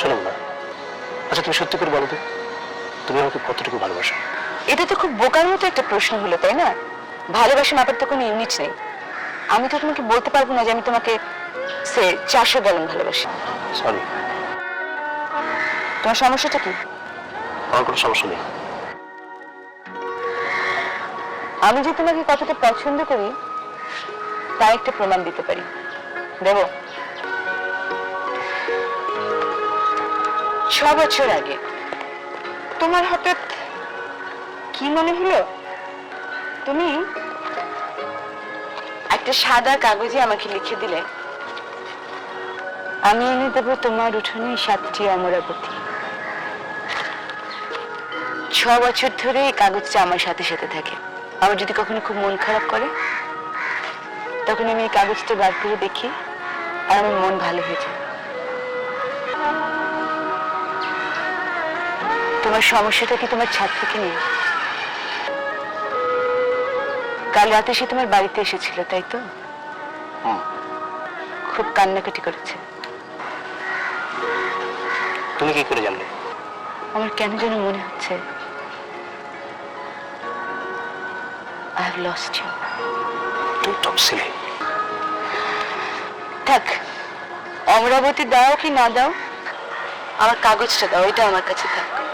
শোনো না। আচ্ছা তুমি সত্যি করে বলো তো তুমি আমাকে কতটুকু ভালোবাসো? এটা তো খুব বোকার মতো একটা প্রশ্ন হলো তাই না? ভালোবাসা মাপার তো কোনো ইউনিট নেই। আমি তো তোমাকে বলতে পারব না যে আমি তোমাকে সে চারশো গ্যালন ভালোবাসি। সরি তোমার সমস্যাটা কি? আমার কোনো সমস্যা নেই। আমি যে তোমাকে কতটা পছন্দ করি তার একটা প্রমাণ দিতে পারি। দেব? ছ বছর আগে। তোমার হঠাৎ কি মনে হলো? তুমি একটা সাদা কাগজে আমাকে লিখে দিলে। আমি এনে দেবো তোমার উঠোনে সাতটি অমরাবতী। ছ বছর ধরে এই কাগজটা আমার সাথে সাথে থাকে। আমার যদি কখনো খুব মন খারাপ করে, তখন আমি এই কাগজটা বার করে দেখি আর আমার মন ভালো হয়ে যায়। তোমার সমস্যাটা কি তোমার ছাদ থেকে নেই? কাল রাতে সে তোমার বাড়িতে এসেছিল তাই তো? খুব কান্নাকাটি করেছে। তুমি কি করে জানলে? আমার কেন যেন মনে হচ্ছে। আই হ্যাভ লস্ট ইউ থাক অমরাবতী দাও কি না দাও আমার কাগজটা দাও এটা আমার কাছে থাক।